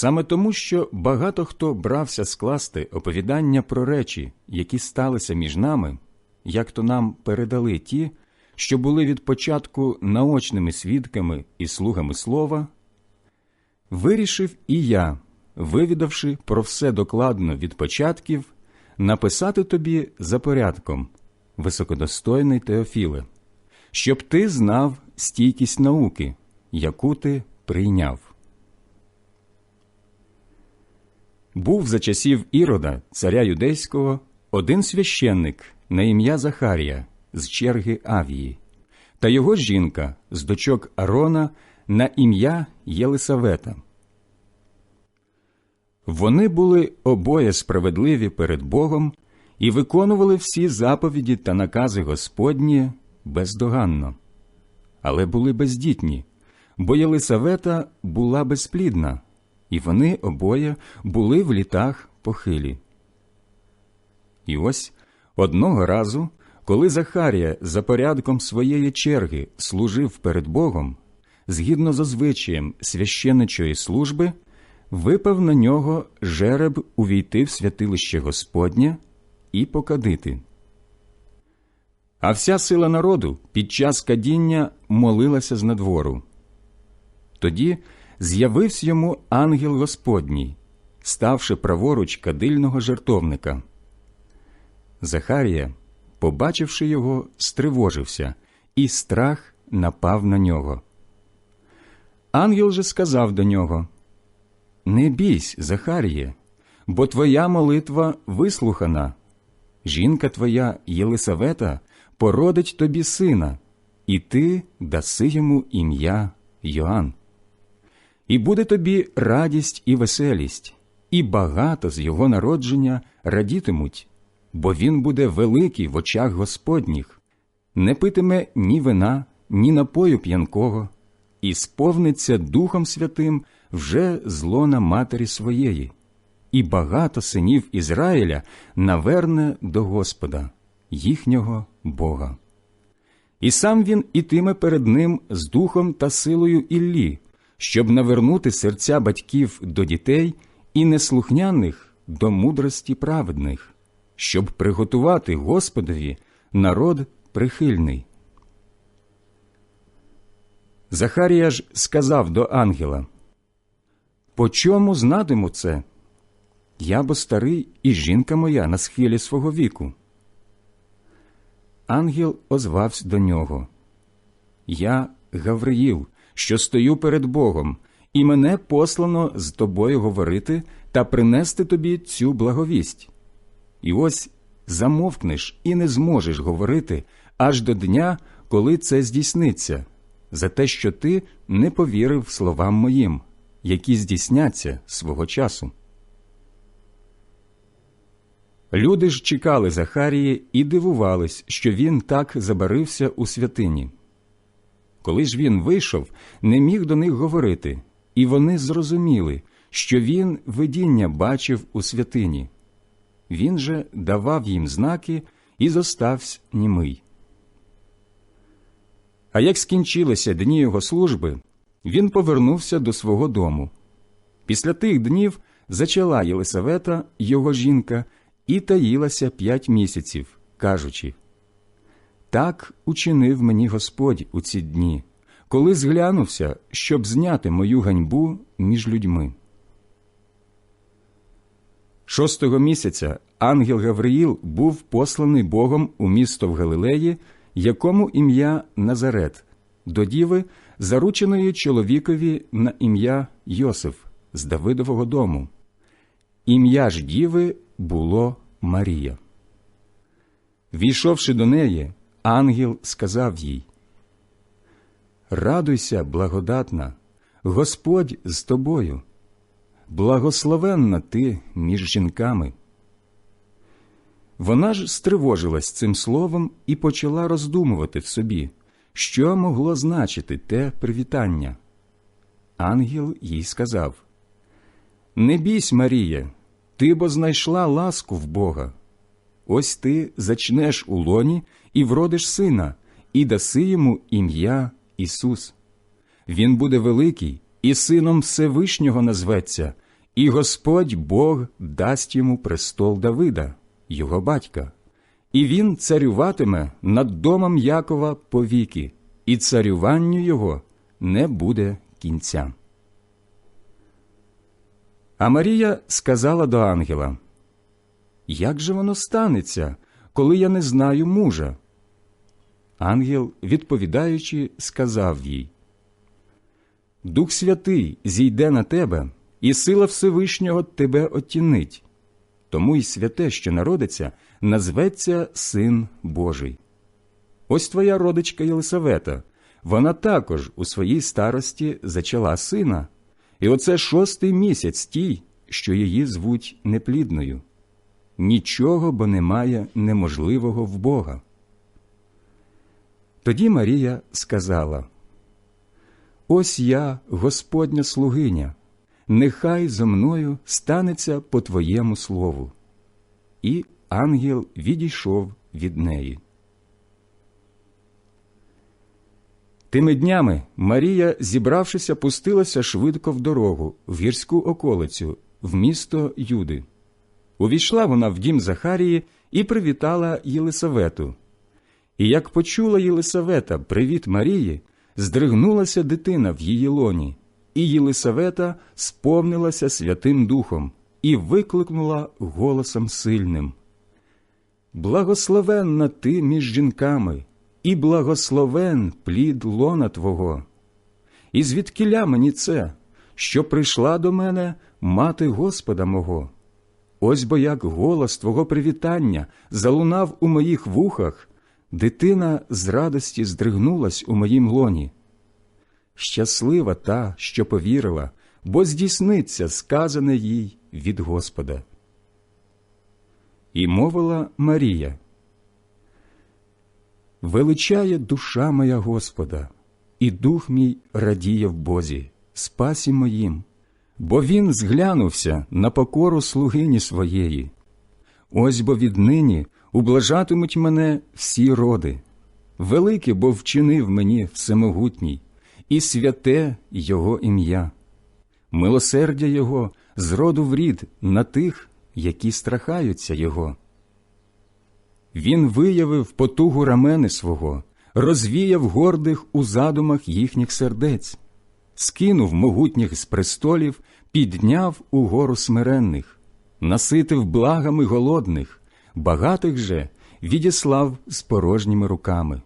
Саме тому, що багато хто брався скласти оповідання про речі, які сталися між нами, як то нам передали ті, що були від початку наочними свідками і слугами слова, вирішив і я, вивідавши про все докладно від початків, написати тобі за порядком, високодостойний Теофіле, щоб ти знав стійкість науки, яку ти прийняв. Був за часів Ірода, царя юдейського, один священник на ім'я Захарія з черги Авії, та його жінка з дочок Арона на ім'я Єлисавета. Вони були обоє справедливі перед Богом і виконували всі заповіді та накази Господні бездоганно, але були бездітні, бо Єлисавета була безплідна, і вони обоє були в літах похилі. І ось одного разу, коли Захарія за порядком своєї черги служив перед Богом, згідно з звичаєм священичої служби, випав на нього жереб увійти в святилище Господнє і покадити. А вся сила народу під час кадіння молилася з надвору. Тоді з'явився йому ангел Господній, ставши праворуч кадильного жертовника. Захарія, побачивши його, стривожився, і страх напав на нього. Ангел же сказав до нього Не бійсь, Захаріє, бо твоя молитва вислухана. Жінка твоя Єлисавета породить тобі сина, і ти даси йому ім'я Йоанн. І буде тобі радість і веселість, і багато з його народження радітимуть, бо він буде великий в очах Господніх, не питиме ні вина, ні напою п'янкого, і сповниться Духом Святим вже з лона матері своєї, і багато синів Ізраїля наверне до Господа, їхнього Бога. І сам він ітиме перед ним з духом та силою Іллі, щоб навернути серця батьків до дітей і неслухняних до мудрості праведних, щоб приготувати Господові народ прихильний. Захарія ж сказав до ангела По чому знатиму це? Я бо старий і жінка моя на схилі свого віку. Ангел озвався до нього Я Гавриїл, що стою перед Богом, і мене послано з тобою говорити та принести тобі цю благовість. І ось замовкнеш і не зможеш говорити аж до дня, коли це здійсниться, за те, що ти не повірив словам моїм, які здійсняться свого часу. Люди ж чекали Захарії і дивувались, що він так забарився у святині. Коли ж він вийшов, не міг до них говорити, і вони зрозуміли, що він видіння бачив у святині. Він же давав їм знаки і зостався німий. А як скінчилися дні його служби, він повернувся до свого дому. Після тих днів зачала Єлисавета, його жінка, і таїлася п'ять місяців, кажучи так учинив мені Господь у ці дні, коли зглянувся, щоб зняти мою ганьбу між людьми. Шостого місяця ангел Гавриїл був посланий Богом у місто в Галилеї, якому ім'я Назарет, до діви, зарученої чоловікові на ім'я Йосиф з Давидового дому. Ім'я ж діви було Марія. Війшовши до неї, ангел сказав їй Радуйся, благодатна, Господь з тобою, благословенна ти між жінками. Вона ж стривожилась цим словом і почала роздумувати в собі, що могло значити те привітання. Ангел їй сказав Не бійсь, Марія, ти бо знайшла ласку в Бога. Ось ти зачнеш у лоні і вродиш сина, і даси йому ім'я Ісус. Він буде великий і сином Всевишнього назветься, і Господь Бог дасть йому престол Давида, його батька, і він царюватиме над домом Якова повіки, і царюванню його не буде кінця. А Марія сказала до ангела Як же воно станеться, коли я не знаю мужа? Ангел, відповідаючи, сказав їй Дух Святий зійде на тебе, і сила Всевишнього тебе оттінить. Тому й святе, що народиться, назветься Син Божий. Ось твоя родичка Єлисавета, вона також у своїй старості зачала сина, і оце шостий місяць тій, що її звуть неплідною. Нічого бо немає неможливого в Бога. Тоді Марія сказала Ось я, Господня слугиня, нехай зо мною станеться по Твоєму слову. І ангел відійшов від неї. Тими днями Марія, зібравшися, пустилася швидко в дорогу, в гірську околицю, в місто Юди. Увійшла вона в дім Захарії і привітала Єлисавету. І як почула Єлисавета привіт Марії, здригнулася дитина в її лоні, і Єлисавета сповнилася Святим Духом і викликнула голосом сильним. Благословенна ти між жінками, і благословен плід лона Твого. І звідкиля мені це, що прийшла до мене мати Господа мого? Ось бо як голос Твого привітання залунав у моїх вухах, дитина з радості здригнулась у моїм лоні. Щаслива та, що повірила, бо здійсниться сказане їй від Господа. І мовила Марія. Величає душа моя Господа, і дух мій радіє в Бозі, спасі моїм, бо він зглянувся на покору слугині своєї. Ось бо віднині ублажатимуть мене всі роди. Велике, бо вчинив мені всемогутній, і святе Його ім'я, милосердя Його з роду в рід на тих, які страхаються Його. Він виявив потугу рамени свого, розвіяв гордих у задумах їхніх сердець, скинув могутніх з престолів, підняв угору смиренних, наситив благами голодних, багатих же відіслав з порожніми руками.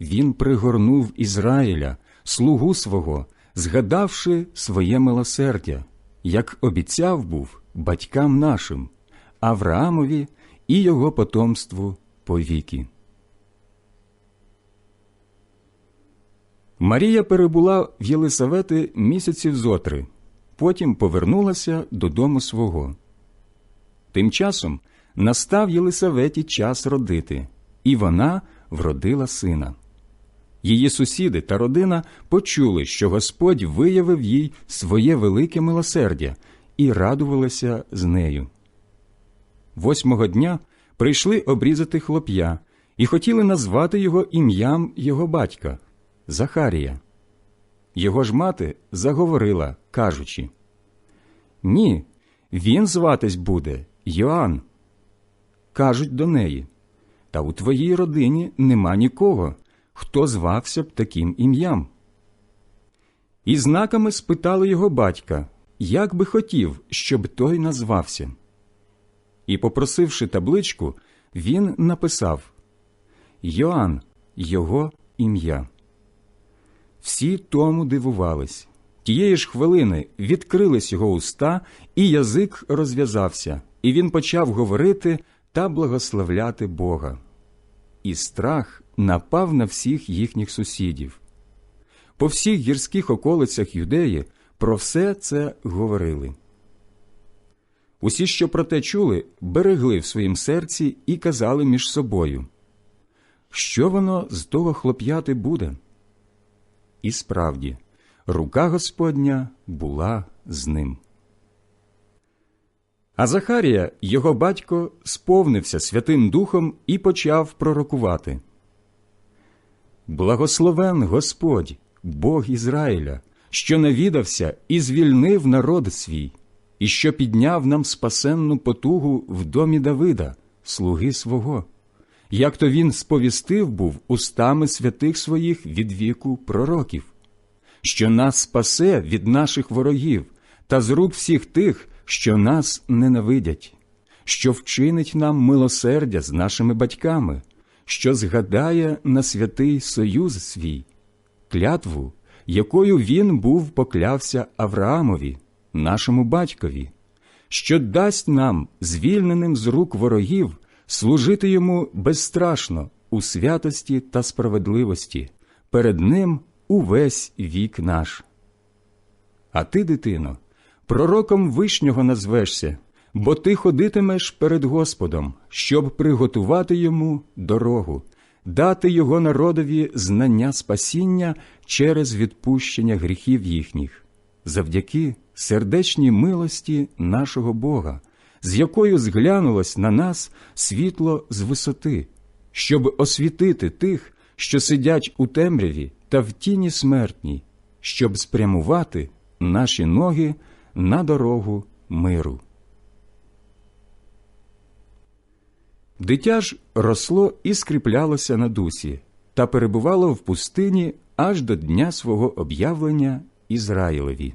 Він пригорнув Ізраїля, слугу свого, згадавши своє милосердя, як обіцяв був батькам нашим, Авраамові і його потомству повіки. Марія перебула в Єлисавети місяців зотри, потім повернулася додому свого. Тим часом настав Єлисаветі час родити, і вона вродила сина. Її сусіди та родина почули, що Господь виявив їй своє велике милосердя і радувалися з нею. Восьмого дня прийшли обрізати хлоп'я і хотіли назвати його ім'ям його батька Захарія. Його ж мати заговорила, кажучи Ні, він зватись буде Йоанн. Кажуть до неї Та у твоїй родині нема нікого, хто звався б таким ім'ям. І знаками спитали його батька, як би хотів, щоб той назвався. І, попросивши табличку, він написав Йоанн його ім'я. Всі тому дивувались. Тієї ж хвилини відкрились його уста, і язик розв'язався, і він почав говорити та благословляти Бога. І страх напав на всіх їхніх сусідів. По всіх гірських околицях юдеї про все це говорили. Усі, що про те чули, берегли в своїм серці і казали між собою, що воно з того хлоп'яти буде? І справді, рука Господня була з ним. А Захарія, його батько, сповнився Святим Духом і почав пророкувати. Благословен Господь, Бог Ізраїля, що навідався і звільнив народ свій і що підняв нам спасенну потугу в домі Давида, слуги свого, як то він сповістив був устами святих своїх від віку пророків, що нас спасе від наших ворогів та з рук всіх тих, що нас ненавидять, що вчинить нам милосердя з нашими батьками, що згадає на святий союз свій, клятву, якою він був поклявся Авраамові, нашому батькові, що дасть нам, звільненим з рук ворогів, служити йому безстрашно у святості та справедливості, перед ним увесь вік наш. А ти, дитино, пророком вишнього назвешся, бо ти ходитимеш перед Господом, щоб приготувати йому дорогу, дати його народові знання спасіння через відпущення гріхів їхніх, завдяки сердечній милості нашого Бога, з якою зглянулось на нас світло з висоти, щоб освітити тих, що сидять у темряві та в тіні смертній, щоб спрямувати наші ноги на дорогу миру. Дитя ж росло і скріплялося на дусі та перебувало в пустині аж до дня свого об'явлення Ізраїлеві.